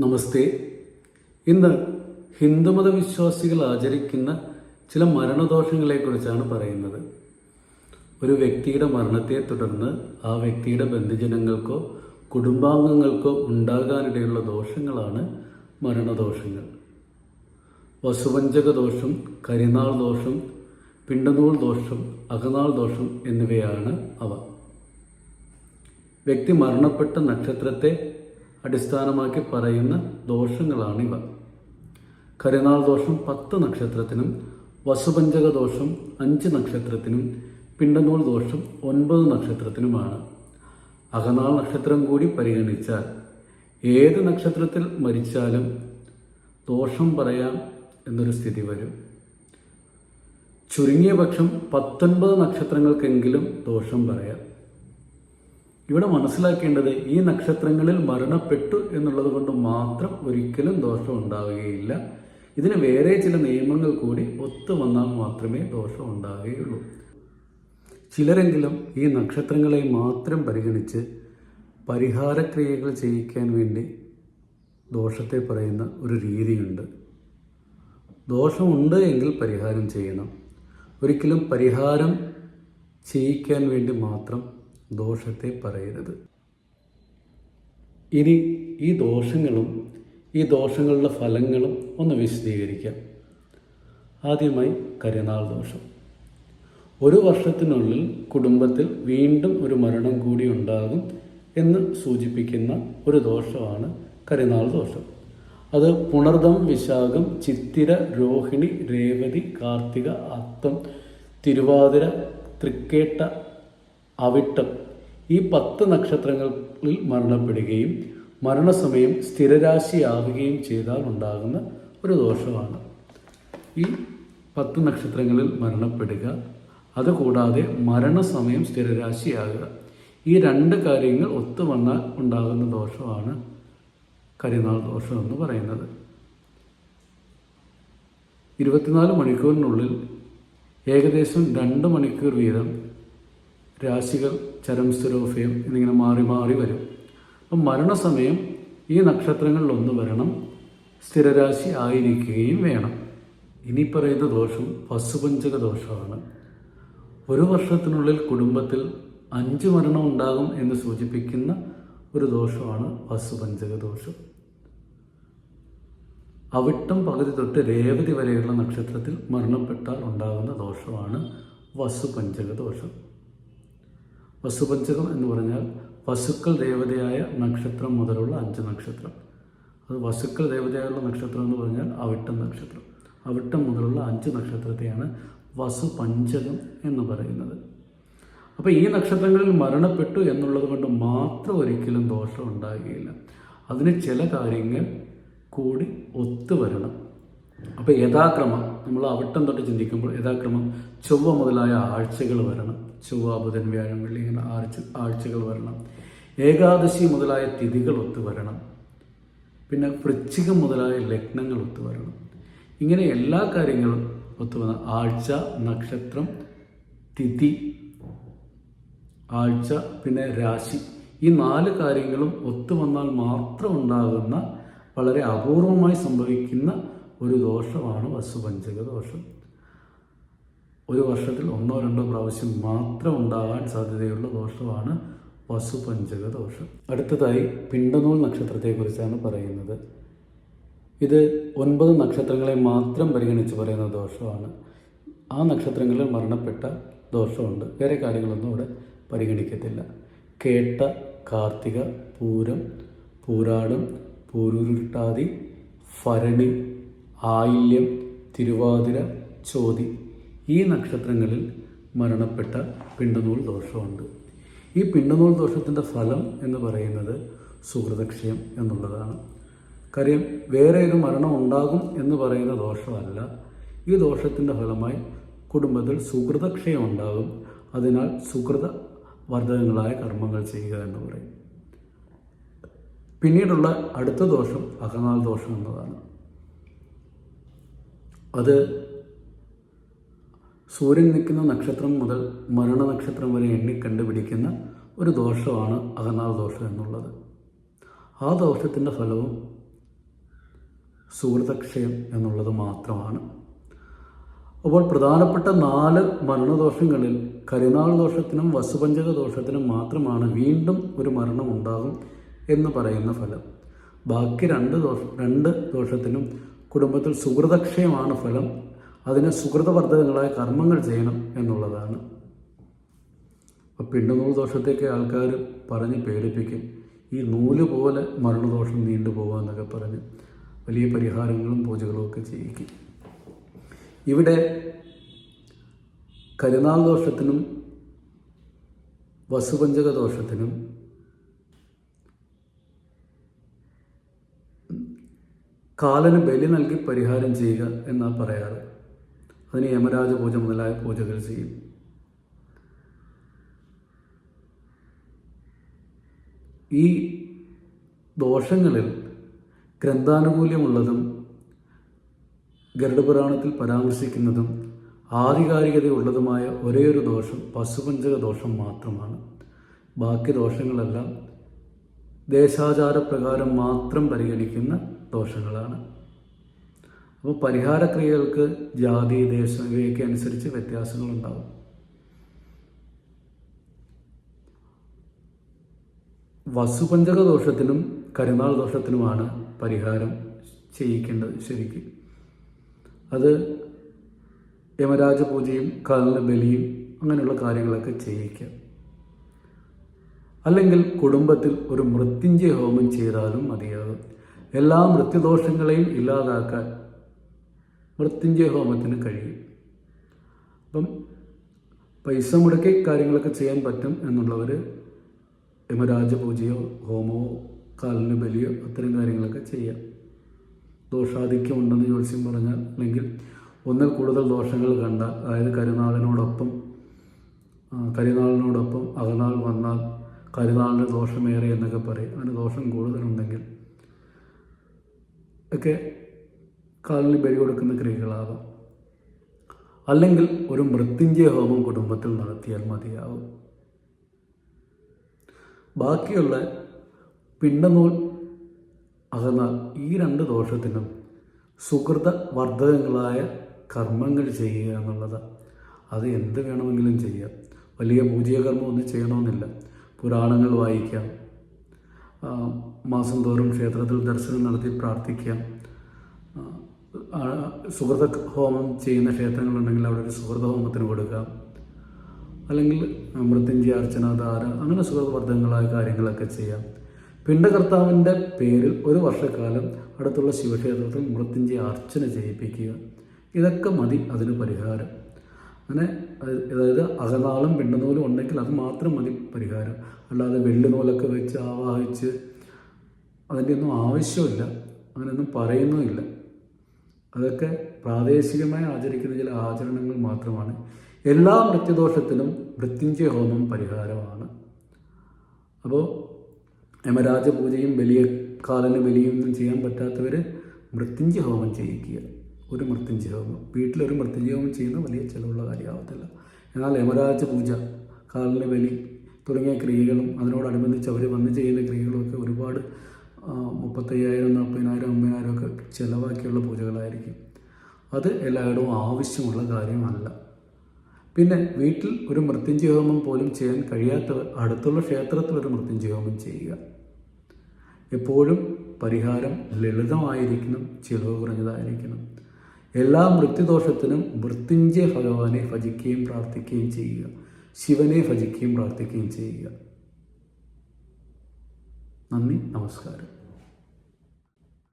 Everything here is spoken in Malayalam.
നമസ്തേ. ഇന്ന് ഹിന്ദുമത വിശ്വാസികൾ ആചരിക്കുന്ന ചില മരണദോഷങ്ങളെക്കുറിച്ചാണ് പറയുന്നത്. ഒരു വ്യക്തിയുടെ മരണത്തെ തുടർന്ന് ആ വ്യക്തിയുടെ ബന്ധുജനങ്ങൾക്കോ കുടുംബാംഗങ്ങൾക്കോ ഉണ്ടാകാനിടയുള്ള ദോഷങ്ങളാണ് മരണദോഷങ്ങൾ. വസുപഞ്ചക ദോഷം കരിനാൾ ദോഷം പിണ്ടനൂൽ ദോഷം അകനാൾ ദോഷം എന്നിവയാണ് അവ. വ്യക്തി മരണപ്പെട്ട നക്ഷത്രത്തെ അടിസ്ഥാനമാക്കി പറയുന്ന ദോഷങ്ങളാണിവ. കരുനാൾ ദോഷം പത്ത് നക്ഷത്രത്തിനും വസുപഞ്ചക ദോഷം അഞ്ച് നക്ഷത്രത്തിനും പിണ്ടനൂൽ ദോഷം ഒൻപത് നക്ഷത്രത്തിനുമാണ്. അകനാൾ നക്ഷത്രം കൂടി പരിഗണിച്ചാൽ ഏത് നക്ഷത്രത്തിൽ മരിച്ചാലും ദോഷം പറയാം എന്നൊരു സ്ഥിതി വരും. ചുരുങ്ങിയ പക്ഷം പത്തൊൻപത് നക്ഷത്രങ്ങൾക്കെങ്കിലും ദോഷം പറയാം. ഇവിടെ മനസ്സിലാക്കേണ്ടത് ഈ നക്ഷത്രങ്ങളിൽ മരണപ്പെട്ടു എന്നുള്ളത് കൊണ്ട് മാത്രം ഒരിക്കലും ദോഷം ഉണ്ടാവുകയില്ല. ഇതിന് വേറെ ചില നിയമങ്ങൾ കൂടി ഒത്തു വന്നാൽ മാത്രമേ ദോഷം ഉണ്ടാവുകയുള്ളൂ. ചിലരെങ്കിലും ഈ നക്ഷത്രങ്ങളെ മാത്രം പരിഗണിച്ച് പരിഹാരക്രിയകൾ ചെയ്യിക്കാൻ വേണ്ടി ദോഷത്തെ പറയുന്ന ഒരു രീതിയുണ്ട്. ദോഷമുണ്ട് എങ്കിൽ പരിഹാരം ചെയ്യണം. ഒരിക്കലും പരിഹാരം ചെയ്യിക്കാൻ വേണ്ടി മാത്രം ദോഷത്തെ പറയരുത്. ഇനി ഈ ദോഷങ്ങളും ഈ ദോഷങ്ങളുടെ ഫലങ്ങളും ഒന്ന് വിശദീകരിക്കാം. ആദ്യമായി കരിനാൾ ദോഷം. ഒരു വർഷത്തിനുള്ളിൽ കുടുംബത്തിൽ വീണ്ടും ഒരു മരണം കൂടി ഉണ്ടാകും എന്ന് സൂചിപ്പിക്കുന്ന ഒരു ദോഷമാണ് കരിനാൾ ദോഷം. അത് പുണർദം വിശാഖം ചിത്തിര രോഹിണി രേവതി കാർത്തിക അത്തം തിരുവാതിര തൃക്കേട്ട അവിട്ടം ഈ പത്ത് നക്ഷത്രങ്ങളിൽ മരണപ്പെടുകയും മരണസമയം സ്ഥിരരാശിയാവുകയും ചെയ്താൽ ഉണ്ടാകുന്ന ഒരു ദോഷമാണ്. ഈ പത്ത് നക്ഷത്രങ്ങളിൽ മരണപ്പെടുക അതുകൂടാതെ മരണസമയം സ്ഥിരരാശിയാകുക ഈ രണ്ട് കാര്യങ്ങൾ ഒത്തു വന്നാൽ ഉണ്ടാകുന്ന ദോഷമാണ് കരിനാൾ ദോഷം എന്ന് പറയുന്നത്. ഇരുപത്തിനാല് മണിക്കൂറിനുള്ളിൽ ഏകദേശം രണ്ട് മണിക്കൂർ വീതം രാശികൾ ചരം സ്ഥിരോഫയം എന്നിങ്ങനെ മാറി മാറി വരും. അപ്പം മരണസമയം ഈ നക്ഷത്രങ്ങളിൽ ഒന്ന് വരണം. സ്ഥിരരാശി ആയിരിക്കുകയും വേണം. ഇനി പറയുന്ന ദോഷം വസുപഞ്ചക ദോഷമാണ്. ഒരു വർഷത്തിനുള്ളിൽ കുടുംബത്തിൽ അഞ്ച് മരണം ഉണ്ടാകും എന്ന് സൂചിപ്പിക്കുന്ന ഒരു ദോഷമാണ് വസുപഞ്ചക ദോഷം. അവിട്ടം പകുതി തൊട്ട് രേവതി വരെയുള്ള നക്ഷത്രത്തിൽ മരണപ്പെട്ടാൽ ഉണ്ടാകുന്ന ദോഷമാണ് വസുപഞ്ചക ദോഷം. വസുപഞ്ചകം എന്ന് പറഞ്ഞാൽ വസുക്കൾ ദേവതയായ നക്ഷത്രം മുതലുള്ള അഞ്ച് നക്ഷത്രം. അത് വസുക്കൾ ദേവതയായുള്ള നക്ഷത്രം എന്ന് പറഞ്ഞാൽ അവിട്ടം നക്ഷത്രം. അവിട്ടം മുതലുള്ള അഞ്ച് നക്ഷത്രത്തെയാണ് വസുപഞ്ചകം എന്ന് പറയുന്നത്. അപ്പോൾ ഈ നക്ഷത്രങ്ങളിൽ മരണപ്പെട്ടു എന്നുള്ളത് കൊണ്ട് മാത്രം ഒരിക്കലും ദോഷം ഉണ്ടാകുകയില്ല. അതിന് ചില കാര്യങ്ങൾ കൂടി ഒത്തുവരണം. അപ്പോൾ യഥാക്രമം നമ്മൾ അവിട്ടം തൊട്ട് ചിന്തിക്കുമ്പോൾ യഥാക്രമം ചൊവ്വ മുതലായ ആഴ്ചകൾ വരണം. ചൊവ്വ ബുധൻ വ്യാഴം വെള്ളി ഇങ്ങനെ ആഴ്ച ആഴ്ചകൾ വരണം. ഏകാദശി മുതലായ തിഥികൾ ഒത്തു വരണം. പിന്നെ വൃശ്ചികം മുതലായ ലഗ്നങ്ങൾ ഒത്തു വരണം. ഇങ്ങനെ എല്ലാ കാര്യങ്ങളും ഒത്തു വന്ന ആഴ്ച നക്ഷത്രം തിഥി ആഴ്ച പിന്നെ രാശി. ഈ നാല് കാര്യങ്ങളും ഒത്തു വന്നാൽ മാത്രം ഉണ്ടാകുന്ന വളരെ അപൂർവമായി സംഭവിക്കുന്ന ഒരു ദോഷമാണ് വസുപഞ്ചക ദോഷം ഒരു വർഷത്തിൽ ഒന്നോ രണ്ടോ പ്രാവശ്യം മാത്രം ഉണ്ടാകാൻ സാധ്യതയുള്ള ദോഷമാണ് വസുപഞ്ചക ദോഷം. അടുത്തതായി പിണ്ടനൂൽ നക്ഷത്രത്തെക്കുറിച്ചാണ് പറയുന്നത്. ഇത് ഒൻപത് നക്ഷത്രങ്ങളെ മാത്രം പരിഗണിച്ച് പറയുന്ന ദോഷമാണ്. ആ നക്ഷത്രങ്ങളിൽ മരണപ്പെട്ട ദോഷമുണ്ട്. വേറെ കാര്യങ്ങളൊന്നും ഇവിടെ പരിഗണിക്കത്തില്ല. കേട്ട കാർത്തിക പൂരം പൂരാടം പൂരുരുട്ടാതി ഭരണി ആയില്യം തിരുവാതിര ചോതി ഈ നക്ഷത്രങ്ങളിൽ മരണപ്പെട്ട പിണ്ടനൂൽ ദോഷമുണ്ട്. ഈ പിണ്ടനൂൽ ദോഷത്തിന്റെ ഫലം എന്ന് പറയുന്നത് സുഹൃതക്ഷയം എന്നുള്ളതാണ്. കാര്യം വേറെ ഒരു മരണം ഉണ്ടാകും എന്ന് പറയുന്ന ദോഷമല്ല. ഈ ദോഷത്തിന്റെ ഫലമായി കുടുംബത്തിൽ സുഹൃതക്ഷയം ഉണ്ടാകും. അതിനാൽ സുഹൃത വർദ്ധകങ്ങളായ കർമ്മങ്ങൾ ചെയ്യുക എന്ന് പറയും. പിന്നീടുള്ള അടുത്ത ദോഷം അകനാൾ ദോഷം എന്നതാണ്. അത് സൂര്യൻ നിൽക്കുന്ന നക്ഷത്രം മുതൽ മരണ നക്ഷത്രം വരെ എണ്ണി കണ്ടുപിടിക്കുന്ന ഒരു ദോഷമാണ് അകനാൾ ദോഷം എന്നുള്ളത്. ആ ദോഷത്തിന്റെ ഫലവും സുഹൃതക്ഷയം എന്നുള്ളത് മാത്രമാണ്. അപ്പോൾ പ്രധാനപ്പെട്ട നാല് മരണദോഷങ്ങളിൽ കരിനാൾ ദോഷത്തിനും വസുപഞ്ചക ദോഷത്തിനും മാത്രമാണ് വീണ്ടും ഒരു മരണം ഉണ്ടാകും എന്ന് പറയുന്ന ഫലം. ബാക്കി രണ്ട് ദോഷ രണ്ട് ദോഷത്തിനും കുടുംബത്തിൽ സുഹൃതക്ഷയമാണ് ഫലം. അതിന് സുഹൃതവർദ്ധകങ്ങളായ കർമ്മങ്ങൾ ചെയ്യണം എന്നുള്ളതാണ്. അപ്പോൾ പിണ്ടനൂൽ ദോഷത്തേക്ക് ആൾക്കാർ പറഞ്ഞ് പേടിപ്പിക്കും. ഈ നൂൽ പോലെ മരണദോഷം നീണ്ടു എന്നൊക്കെ പറഞ്ഞ് വലിയ പരിഹാരങ്ങളും പൂജകളും ഒക്കെ ചെയ്യിക്കും. ഇവിടെ കരുനാൾ ദോഷത്തിനും വസുപഞ്ചക ദോഷത്തിനും കാലന് ബലി നൽകി പരിഹാരം ചെയ്യുക എന്നാ പറയാറ്. അതിന് യമരാജ പൂജ മുതലായ പൂജകൾ ചെയ്യും. ഈ ദോഷങ്ങളിൽ ഗ്രന്ഥാനുകൂല്യമുള്ളതും ഗരുഡപുരാണത്തിൽ പരാമർശിക്കുന്നതും ആധികാരികതയുള്ളതുമായ ഒരേയൊരു ദോഷം പശുപഞ്ചക ദോഷം മാത്രമാണ്. ബാക്കി ദോഷങ്ങളെല്ലാം ദേശാചാരപ്രകാരം മാത്രം പരിഗണിക്കുന്ന ദോഷങ്ങളാണ്. അപ്പോൾ പരിഹാരക്രിയകൾക്ക് ജാതി ദേശം ഇവയൊക്കെ അനുസരിച്ച് വ്യത്യാസങ്ങളുണ്ടാവും. വസുപഞ്ചക ദോഷത്തിനും കരുനാൾ ദോഷത്തിനുമാണ് പരിഹാരം ചെയ്യിക്കേണ്ടത് ശരിക്കും. അത് യമരാജ പൂജയും കാലിന് ബലിയും അങ്ങനെയുള്ള കാര്യങ്ങളൊക്കെ ചെയ്യിക്കാം. അല്ലെങ്കിൽ കുടുംബത്തിൽ ഒരു മൃത്യുഞ്ജയ ഹോമം ചെയ്താലും മതിയാകും. എല്ലാ മൃത്യുദോഷങ്ങളെയും ഇല്ലാതാക്കാൻ മൃത്യുഞ്ജയ ഹോമത്തിന് കഴിയും. അപ്പം പൈസ മുടക്കി കാര്യങ്ങളൊക്കെ ചെയ്യാൻ പറ്റും എന്നുള്ളവർ യമരാജ പൂജയോ ഹോമമോ കാലിന് ബലിയോ അത്തരം കാര്യങ്ങളൊക്കെ ചെയ്യാം. ദോഷാധിക്യം ഉണ്ടെന്ന് ജ്യോത്സ്യം പറഞ്ഞാൽ അല്ലെങ്കിൽ ഒന്നിൽ കൂടുതൽ ദോഷങ്ങൾ കണ്ട അതായത് കരുനാളിനോടൊപ്പം കരുനാളിനോടൊപ്പം അകനാൾ വന്നാൽ കരുനാളിന് ദോഷമേറെ എന്നൊക്കെ പറയും. അതിന് ദോഷം കൂടുതലുണ്ടെങ്കിൽ ഒക്കെ കാലിന് ബലി കൊടുക്കുന്ന ക്രിയകളാവാം. അല്ലെങ്കിൽ ഒരു മൃത്യുഞ്ജയ ഹോമം കുടുംബത്തിൽ നടത്തിയാൽ മതിയാവും. ബാക്കിയുള്ള പിണ്ടനൂൽ അകന്നാൽ ഈ രണ്ട് ദോഷത്തിനും സുഹൃത വർദ്ധകങ്ങളായ കർമ്മങ്ങൾ ചെയ്യുക എന്നുള്ളത്. അത് എന്ത് വേണമെങ്കിലും ചെയ്യാം. വലിയ പൂജയ ഒന്നും ചെയ്യണമെന്നില്ല. പുരാണങ്ങൾ വായിക്കാം. മാസം തോറും ക്ഷേത്രത്തിൽ ദർശനം നടത്തി പ്രാർത്ഥിക്കാം. സുഹൃത ഹോമം ചെയ്യുന്ന ക്ഷേത്രങ്ങളുണ്ടെങ്കിൽ അവിടെ ഒരു സുഹൃത ഹോമത്തിന് കൊടുക്കാം അല്ലെങ്കിൽ മൃത്യുഞ്ജയ അർച്ചന ധാര അങ്ങനെ സുഖവർദ്ധങ്ങളായ കാര്യങ്ങളൊക്കെ ചെയ്യാം. പിണ്ടകർത്താവിന്റെ പേരിൽ ഒരു വർഷക്കാലം അടുത്തുള്ള ശിവക്ഷേത്രത്തിൽ മൃത്യുഞ്ജയ അർച്ചന ചെയ്യിപ്പിക്കുക. ഇതൊക്കെ മതി അതിന് പരിഹാരം. അങ്ങനെ അതായത് അകനാളും പിണ്ടനൂലും ഉണ്ടെങ്കിൽ അത് മാത്രം മതി പരിഹാരം. അല്ലാതെ വെള്ളി നൂലൊക്കെ വെച്ച് ആവാഹിച്ച് അതിന്റെ ഒന്നും ആവശ്യമില്ല. അങ്ങനെയൊന്നും പറയുന്നുമില്ല. അതൊക്കെ പ്രാദേശികമായി ആചരിക്കുന്ന ചില ആചരണങ്ങൾ മാത്രമാണ്. എല്ലാ മൃത്യുദോഷത്തിനും മൃത്യുഞ്ജയ ഹോമം പരിഹാരമാണ്. അപ്പോൾ യമരാജ പൂജയും ബലിയ കാലന് ബലിയും ഒന്നും ചെയ്യാൻ പറ്റാത്തവർ മൃത്യുഞ്ജയ ഹോമം ചെയ്യിക്കുക. ഒരു മൃത്യുഞ്ജയ ഹോമം. വീട്ടിലൊരു മൃത്യുഞ്ജയ ഹോമം ചെയ്യുന്ന വലിയ ചിലവുള്ള കാര്യമാവത്തില്ല. എന്നാൽ യമരാജ പൂജ കാലിന് ബലി തുടങ്ങിയ ക്രിയകളും അതിനോടനുബന്ധിച്ച് അവർ വന്ന് ചെയ്യുന്ന ക്രിയകളൊക്കെ ഒരുപാട് മുപ്പത്തയ്യായിരം നാൽപ്പതിനായിരം അമ്പതിനായിരം ഒക്കെ ചിലവാക്കിയുള്ള പൂജകളായിരിക്കും. അത് എല്ലായിടവും ആവശ്യമുള്ള കാര്യമല്ല. പിന്നെ വീട്ടിൽ ഒരു മൃത്യുഞ്ജയ ഹോമം പോലും ചെയ്യാൻ കഴിയാത്തവർ അടുത്തുള്ള ക്ഷേത്രത്തിൽ ഒരു മൃത്യുഞ്ജയ ഹോമം ചെയ്യുക. എപ്പോഴും പരിഹാരം ലളിതമായിരിക്കണം ചിലവ് കുറഞ്ഞതായിരിക്കണം. എല്ലാ മൃത്യുദോഷത്തിനും മൃത്യുഞ്ജയ ഭഗവാനെ ഭജിക്കുകയും പ്രാർത്ഥിക്കുകയും ചെയ്യുക. ശിവനെ ഭജിക്കുകയും പ്രാർത്ഥിക്കുകയും ചെയ്യുക. നന്ദി നമസ്കാരം.